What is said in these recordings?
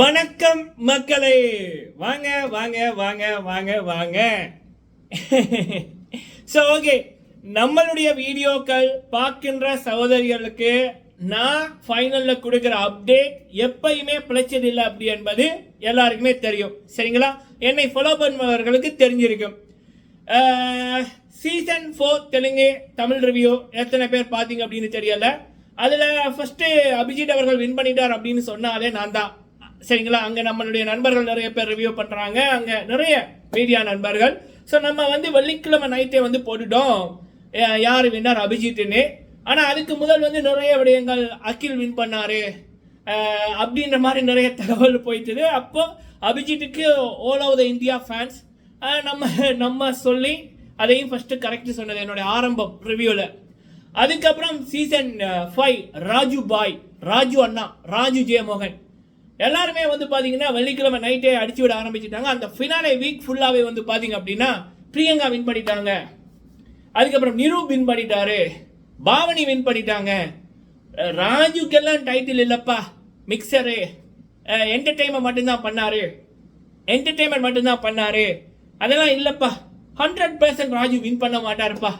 வணக்கம் மக்களே. வாங்க வாங்க வாங்க வாங்க வாங்க. ஸோ ஓகே நம்மளுடைய வீடியோக்கள் பார்க்கின்ற சகோதரிகளுக்கு நான் ஃபைனலில் கொடுக்குற அப்டேட் எப்பயுமே பிழைச்சதில்லை அப்படி என்பது எல்லாருக்குமே தெரியும். சரிங்களா? என்னை ஃபாலோ பண்ணுபவர்களுக்கு தெரிஞ்சிருக்கும். Season four Telugu Tamil review எத்தனை பேர் பார்த்தீங்க அப்படின்னு தெரியல. அதில் ஃபஸ்ட்டு அபிஜித் அவர்கள் வின் பண்ணிட்டார் அப்படின்னு சொன்னாலே நான் தான். சரிங்களா? அங்கே நம்மளுடைய நண்பர்கள் நிறைய பேர் ரிவ்யூ பண்ணுறாங்க அங்கே நிறைய மீடியா நண்பர்கள். ஸோ நம்ம வந்து வெள்ளிக்கிழமை நைட்டே வந்து போட்டுட்டோம். யார் வின்னார் அபிஜித்துன்னு. ஆனால் அதுக்கு முதல் வந்து நிறைய விடயங்கள் அகில் வின் பண்ணார். அப்படின்ற மாதிரி நிறைய தகவல் போயிட்டுது. அப்போ அபிஜித்துக்கு all over the India fans நம்ம நம்ம சொல்லி அதையும் ஃபஸ்ட்டு கரெக்ட் சொன்னது என்னுடைய ஆரம்பம் ரிவ்யூவில் அதுக்கப்புறம் சீசன் ஃபைவ் ராஜு பாய் ராஜு அண்ணா ராஜு ஜெயமோகன். எல்லாருமே வந்து பார்த்தீங்கன்னா வெள்ளிக்கிழமை நைட்டே அடிச்சு விட ஆரம்பிச்சிட்டாங்க. அந்த ஃபினாலே வீக் ஃபுல்லாகவே வந்து பார்த்தீங்க அப்படின்னா பிரியங்கா வின் பண்ணிட்டாங்க. அதுக்கப்புறம் நிரூப் வின் பண்ணிட்டாரு. பாவனி வின் பண்ணிட்டாங்க. ராஜுக்கெல்லாம் டைட்டில் இல்லைப்பா மிக்சரு என்டர்டெயின்மெண்ட் மட்டும்தான் பண்ணாரு. என்டர்டெயின்மெண்ட் மட்டும்தான் பண்ணாரு. அதெல்லாம் இல்லைப்பா. ஹண்ட்ரட் பர்சன்ட் ராஜு வின் பண்ண மாட்டாருப்பா.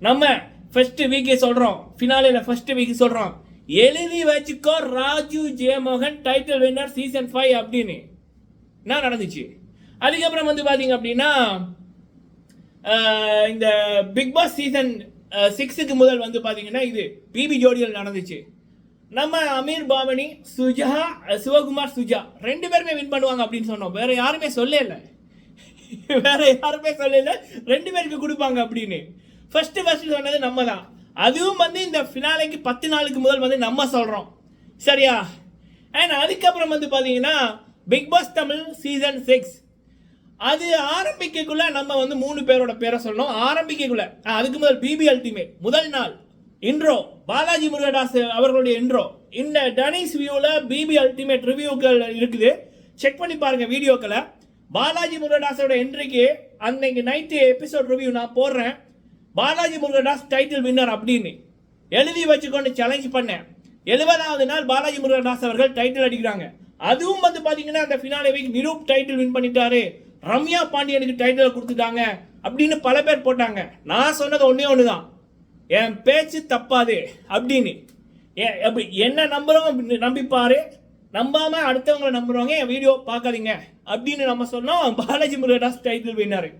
நம்ம ஃபர்ஸ்ட் வீக்கே சொல்கிறோம் ஃபினாலில் ஃபர்ஸ்ட் வீக் சொல்கிறோம் எழுதி வச்சுக்கோ Raju Jayamohan title winner season five அப்படின்னு. என்ன நடந்துச்சு? அதுக்கப்புறம் வந்து பார்த்தீங்க அப்படின்னா இந்த பிக் பாஸ் சீசன் சிக்ஸுக்கு முதல் வந்து பார்த்தீங்கன்னா இது பிபி ஜோடிகள் நடந்துச்சு. நம்ம அமீர் பாவனி சுஜா சிவகுமார் சுஜா ரெண்டு பேருமே வின் பண்ணுவாங்க அப்படின்னு சொன்னோம். வேற யாருமே சொல்லல. வேற யாருமே சொல்லல. ரெண்டு பேருக்கு கொடுப்பாங்க அப்படின்னு. ஃபர்ஸ்ட் ஃபர்ஸ்ட் சொன்னது நம்ம தான் அதுவும் வந்து இந்த ஃபினாலைக்கு பத்து நாளுக்கு முதல் வந்து நம்ம சொல்கிறோம் சரியா? அண்ட் அதுக்கப்புறம் வந்து பார்த்தீங்கன்னா Bigg Boss Tamil season six அது ஆரம்பிக்கக்குள்ள நம்ம வந்து மூணு பேரோட பேரை சொல்லணும். ஆரம்பிக்கக்குள்ள அதுக்கு முதல் பிபி அல்டிமேட் முதல் நாள் இன்ட்ரோ பாலாஜி முருகதாஸ் அவர்களுடைய இன்ட்ரோ இந்த டனிஸ் வியூவில் பிபி அல்டிமேட் ரிவ்யூக்கள் இருக்குது. செக் பண்ணி பாருங்கள் வீடியோக்களை. பாலாஜி முருகதாஸோட என்ட்ரிக்கு அன்னைக்கு நைட்டு எபிசோட் ரிவ்யூ நான் போடுறேன். பாலாஜி முருகதாஸ் டைட்டில் வின்னர் அப்படின்னு எழுதி வச்சுக்கொண்டு சேலஞ்ச் பண்ணேன். எழுபதாவது நாள் பாலாஜி முருகதாஸ் அவர்கள் டைட்டில் அடிக்கிறாங்க. அதுவும் வந்து பார்த்தீங்கன்னா அந்த finale week Niroop title win பண்ணிட்டாரு. ரம்யா பாண்டியனுக்கு டைட்டில் கொடுத்துட்டாங்க அப்படின்னு பல பேர் போட்டாங்க. நான் சொன்னது ஒன்றே ஒன்று தான் என் பேச்சு தப்பாது அப்படின்னு. அப்படி என்ன நம்புறவங்க நம்பிப்பாரு? நம்பாம அடுத்தவங்களை நம்புறவங்க என் வீடியோ பார்க்காதீங்க அப்படின்னு நம்ம சொன்னோம். பாலாஜி முருகதாஸ் டைட்டில் வின்னாரு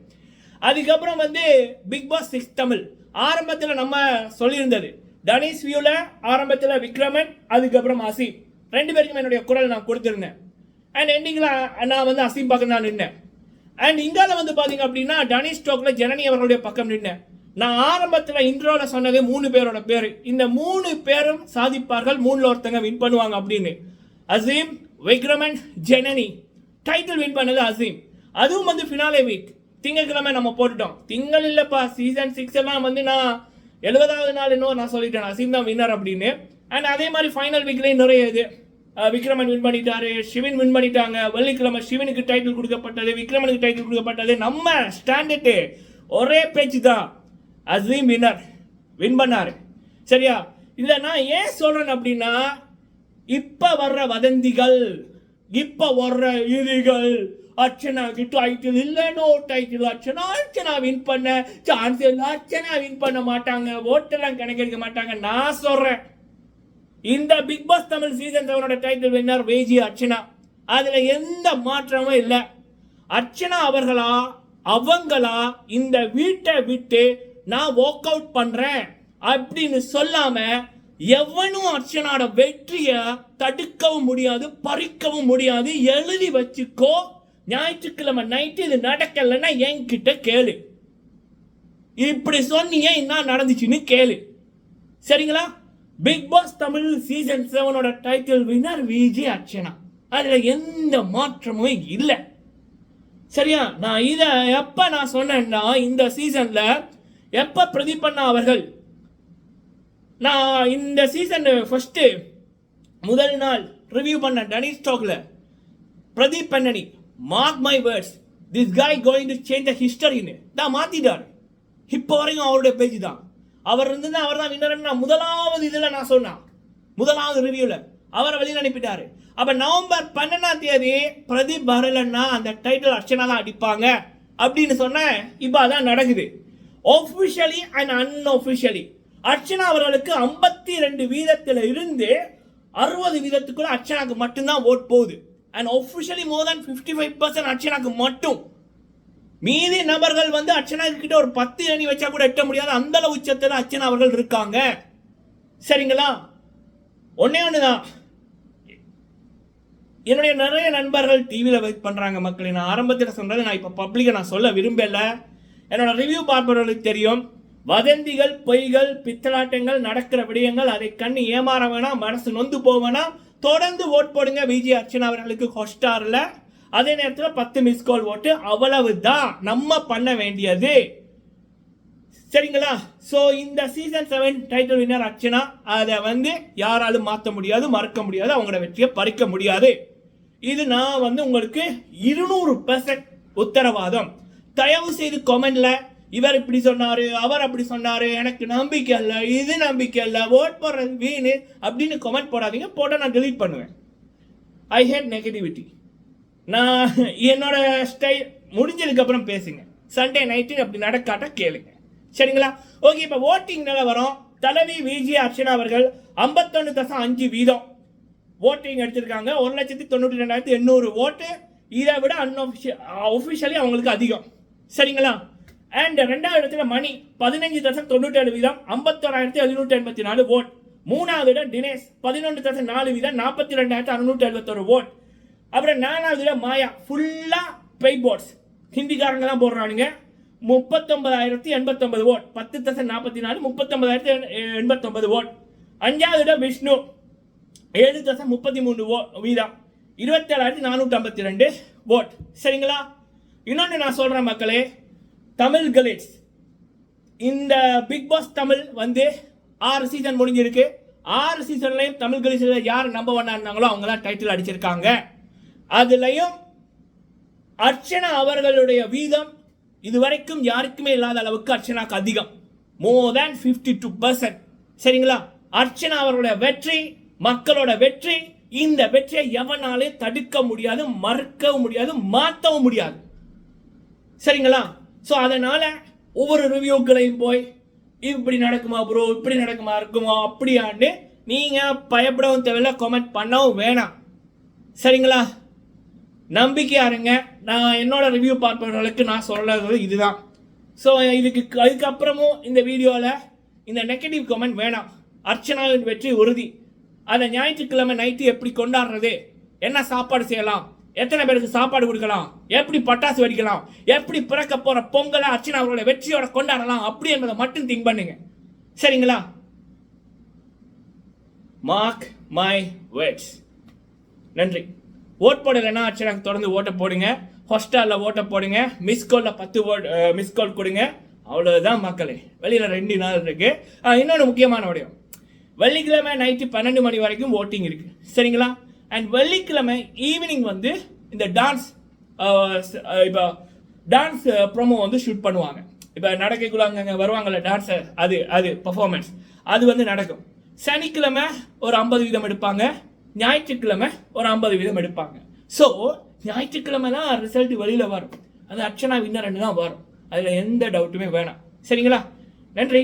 அதுக்கப்புறம் வந்து பிக் பாஸ் சிக்ஸ் தமிழ் ஆரம்பத்தில் நம்ம சொல்லியிருந்தது. தனேஷ் வியூவில் ஆரம்பத்தில் விக்ரமன் அதுக்கப்புறம் அசீம். ரெண்டு பேருக்கும் என்னுடைய குரல் நான் கொடுத்துருந்தேன். அண்ட் எண்டிங்கில் நான் வந்து அசீம் பக்கம் தான் நின்னேன். அண்ட் இங்கால வந்து பார்த்தீங்க அப்படின்னா டனிஷ் ஸ்டோக்கில் ஜனனி அவர்களுடைய பக்கம் நின்னேன். நான் ஆரம்பத்தில் இன்ட்ரோவில் சொன்னது மூணு பேரோட பேர். இந்த மூணு பேரும் சாதிப்பார்கள் மூணில் ஒருத்தங்க வின் பண்ணுவாங்க அப்படின்னு. அசீம் விக்ரமன் ஜெனனி. டைட்டில் வின் பண்ணது அசீம். அதுவும் வந்து ஃபினாலே வீக் திங்கக்கிழமை நம்ம போட்டுட்டோம். திங்கள் இல்லைப்பா சீசன் சிக்ஸ் எல்லாம் வந்து நான் எழுபதாவது நாள் இன்னும் நான் சொல்லிட்டேன். அசீம் தான் வின்னர் அப்படின்னு. அண்ட் அதே மாதிரி ஃபைனல் வீக்லேயும் நிறைய இது. விக்ரமன் வின் பண்ணிட்டாரு சிவன் வின் பண்ணிட்டாங்க. வெள்ளிக்கிழமை சிவனுக்கு டைட்டில் கொடுக்கப்பட்டது விக்ரமனுக்கு டைட்டில் கொடுக்கப்பட்டது. நம்ம ஸ்டாண்டர்டு ஒரே பேச்சு தான். அசீம் வின்னர் வின் பண்ணார். சரியா? இதை நான் ஏன் சொல்கிறேன் அப்படின்னா இப்போ வர்ற வதந்திகள் இப்போ வர்ற இதுகள் அர்ச்சனாக்கு டைட்டில் இல்ல no title Archana Archana win பண்ண. சான்ஸ் இல்லை அர்ச்சனா வின் பண்ண மாட்டாங்க. ஓட்டெல்லாம் கணக்கெடுக்க மாட்டாங்க. நான் சொல்கிறேன் இந்த பிக் பாஸ் தமிழ் சீசன் செவனோட டைட்டில் வின்னர் வேஜி அர்ச்சனா. அதில் எந்த மாற்றமும் இல்லை. அர்ச்சனா அவர்களா? அவங்களா? இந்த வீட்டை விட்டு நான் ஒர்க் அவுட் பண்ணுறேன் அப்படின்னு சொல்லாமல் எவனும் அர்ச்சனாவோட வெற்றியை தடுக்கவும் முடியாது பறிக்கவும் முடியாது. எழுதி வச்சுக்கோ. ஞாயிற்றுக்கிழமை நைட்டு இது நடக்கலைன்னா என்கிட்ட கேளு. இப்படி சொன்னீங்க என்ன நடந்துச்சுன்னு கேளு. சரிங்களா? பிக் பாஸ் தமிழ் சீசன் செவனோட டைட்டில் வினர் விஜய் அர்ச்சனா. அதில் எந்த மாற்றமும் இல்லை. சரியா? நான் இதை எப்போ நான் சொன்னேன்னா இந்த சீசனில் எப்போ பிரதீபண்ணா அவர்கள்? நான் இந்த சீசன் ஃபஸ்ட்டு முதல் நாள் ரிவ்யூ பண்ண டனி ஸ்டாக்ல Pradeep பண்ணனி mark my words this guy going to change the ஹிஸ்டரின்னு தான் மாற்றிட்டார் இப்போ வரைக்கும் அவருடைய பேஜ் தான் அவர் இருந்து அவர் தான் வின்னர் நான் முதலாவது இதில் நான் சொன்னேன் முதலாவது ரிவ்யூவில் அவரை வெளியில் அனுப்பிட்டாரு அப்போ நவம்பர் பன்னெண்டாம் தேதி பிரதீப் பரலன்னா அந்த டைட்டில் அர்ச்சனா தான் அடிப்பாங்க அப்படின்னு சொன்னேன் இப்போ அதான் நடக்குது ஒஃபிஷியலி அண்ட் அன்ஒஃபிஷியலி அர்ச்சனா அவர்களுக்கு ஐம்பத்தி ரெண்டு வீதத்தில் இருந்து அறுபது வீதத்துக்குள்ள அர்ச்சனாக்கு மட்டும்தான் ஓட் போகுது and officially more than fifty five percent அர்ச்சனாக்கு மட்டும். மீதி நபர்கள் வந்து அர்ச்சனா கிட்ட ஒரு பத்து அணி வச்சா கூட எட்ட முடியாத. அந்த அளவு உச்சத்தில் அர்ச்சனா அவர்கள் இருக்காங்க. சரிங்களா? ஒன்னே ஒண்ணுதான். என்னுடைய நிறைய நண்பர்கள் டிவியில் வெயிட் பண்ணுறாங்க மக்களை. நான் ஆரம்பத்தில் சொன்னது நான் இப்போ பப்ளிக்கை நான் சொல்ல விரும்பல. என்னோட ரிவ்யூ பார்ப்பவர்களுக்கு தெரியும். வதந்திகள் பொய்கள் பித்தலாட்டங்கள் நடக்கிற விடயங்கள் அதை கண்ணு ஏமாற வேணாம் மனசு நொந்து போவேனா தொடர்ந்து ஓட் போடுங்க விஜய் அர்ச்சனா அவர்களுக்கு ஹோஸ்டாரில் அதே நேரத்தில் பத்து மிஸ் கால் ஓட்டு அவ்வளவுதான். நம்ம பண்ண வேண்டியது. சரிங்களா? ஸோ இந்த season seven title winner Archana அதை வந்து யாராலும் மாற்ற முடியாது மறக்க முடியாது அவங்களோட வெற்றியை பறிக்க முடியாது. இது நான் வந்து உங்களுக்கு இருநூறு பெர்சன்ட் உத்தரவாதம். தயவு செய்து கமெண்ட்ல இவர் இப்படி சொன்னாரு அவர் அப்படி சொன்னாரு எனக்கு நம்பிக்கை இல்லை இது நம்பிக்கை இல்லை ஓட் போடுறது வீணு அப்படின்னு கமெண்ட் போடாதீங்க போட்டால் நான் டெலீட் பண்ணுவேன். ஐ ஹேட் நெகட்டிவிட்டி நான் என்னோட ஸ்டைல் முடிஞ்சதுக்கப்புறம் பேசுங்க. சண்டே நைட்டு அப்படி நடக்காட்ட கேளுங்க. சரிங்களா? ஓகே இப்போ ஓட்டிங் நிலவரம் தலைவி விஜி அர்ச்சனா அவர்கள் ஐம்பத்தொன்று தசம் அஞ்சு வீதம் ஓட்டிங் எடுத்திருக்காங்க. ஒரு லட்சத்தி தொண்ணூற்றி ரெண்டாயிரத்தி எண்ணூறு ஓட்டு இதை விட அன்ஒஃபிஷியல் ஒஃபிஷியலி அவங்களுக்கு அதிகம். சரிங்களா? அண்ட் ரெண்டாவது இடத்துல மணி பதினஞ்சு தசம் தொண்ணூற்றேழு வீதம் ஐம்பத்தோராயிரத்தி எழுநூற்றி எண்பத்தி நாலு ஓட் மூணாவது இடம் தினேஷ் பதினொன்று தசம் நாலு வீதம் நாற்பத்தி ரெண்டாயிரத்தி அறுநூற்றி எழுபத்தொரு ஓட் அப்புறம் நாலாவது இடம் மாயா ஃபுல்லாக பெய் போர்ட்ஸ் ஹிந்திக்காரங்க தான் போடுறானுங்க. முப்பத்தொன்பதாயிரத்தி எண்பத்தொன்பது ஓட் பத்து தசம் நாற்பத்தி நாலு முப்பத்தொன்பதாயிரத்தி எண்பத்தொன்பது ஓட் அஞ்சாவது இடம் விஷ்ணு. ஏழு தசம் முப்பத்தி மூணு ஓ வீதம் இருபத்தேழாயிரத்தி நானூற்றி ஐம்பத்தி ரெண்டு ஓட் சரிங்களா? இன்னொன்று நான் சொல்கிறேன் மக்களே. தமிழ் கலிட்ஸ் இந்த பிக் பாஸ் தமிழ் வந்து ஆறு சீசன் முடிஞ்சிருக்கு. ஆறு சீசன்லையும் தமிழ் கலிட்ஸில் யார் நம்ப இருந்தாங்களோ அவங்க தான் டைட்டில் அடிச்சிருக்காங்க. அதுலேயும் அர்ச்சனா அவர்களுடைய வீதம் இதுவரைக்கும் யாருக்குமே இல்லாத அளவுக்கு அர்ச்சனாக்கு அதிகம். More than fifty two percent சரிங்களா? அர்ச்சனா அவர்களுடைய வெற்றி மக்களோட வெற்றி இந்த வெற்றியை எவனாலே தடுக்க முடியாது மறுக்கவும் முடியாது மாற்றவும் முடியாது. சரிங்களா? ஸோ அதனால் ஒவ்வொரு ரிவ்யூக்களையும் போய் இப்படி நடக்குமா ப்ரோ இப்படி நடக்குமா? இருக்குமா? அப்படியான்னு நீங்கள் பயப்படவும் தேவையில்ல கமெண்ட் பண்ணவும் வேணாம். சரிங்களா? நம்பிக்கையாக இருங்க. நான் என்னோட ரிவ்யூ பார்ப்பவர்களுக்கு நான் சொல்றது இதுதான். ஸோ இதுக்கு அதுக்கப்புறமும் இந்த வீடியோவில் இந்த நெகட்டிவ் கமெண்ட் வேணாம். அர்ச்சனாவின் வெற்றி உறுதி. அதை ஞாயிற்றுக்கிழமை நைட்டு எப்படி கொண்டாடுறது? என்ன சாப்பாடு செய்யலாம்? எத்தனை பேருக்கு சாப்பாடு கொடுக்கலாம்? எப்படி பட்டாசு வெடிக்கலாம்? எப்படி பிறக்க போகிற பொங்கலை அர்ச்சனா அவர்களுடைய வெற்றியோட கொண்டாடலாம் அப்படி என்பதை மட்டும் திங்க் பண்ணுங்க. சரிங்களா? மார்க் மை வேர்ட்ஸ் நன்றி. ஓட் போடலைன்னா அர்ச்சனாக்கு தொடர்ந்து ஓட்டை போடுங்க. ஹாஸ்டலில் ஓட்டை போடுங்க. மிஸ் காலில் பத்து ஓட் மிஸ் கால் கொடுங்க. அவ்வளோதான் மக்களே. வெளியில் ரெண்டு நாள் இருக்குது இன்னொன்று முக்கியமான விடயம். வெள்ளிக்கிழமை நைட்டு பன்னெண்டு மணி வரைக்கும் ஓட்டிங் இருக்குது சரிங்களா? அண்ட் வெள்ளிக்கிழமை ஈவினிங் வந்து இந்த டான்ஸ் இப்போ டான்ஸ் ப்ரோமோ வந்து ஷூட் பண்ணுவாங்க. இப்போ நடக்கக்குள்ள அங்கே வருவாங்கல்ல டான்ஸர் அது அது பர்ஃபார்மன்ஸ் அது வந்து நடக்கும். சனிக்கிழமை ஒரு ஐம்பது வீதம் எடுப்பாங்க. ஞாயிற்றுக்கிழமை ஒரு ஐம்பது வீதம் எடுப்பாங்க. ஸோ ஞாயிற்றுக்கிழமை தான் ரிசல்ட் வெளியில் வரும். அது அர்ச்சனா வின்னர்னு தான் வரும். அதில் எந்த டவுட்டுமே வேணாம். சரிங்களா? நன்றி.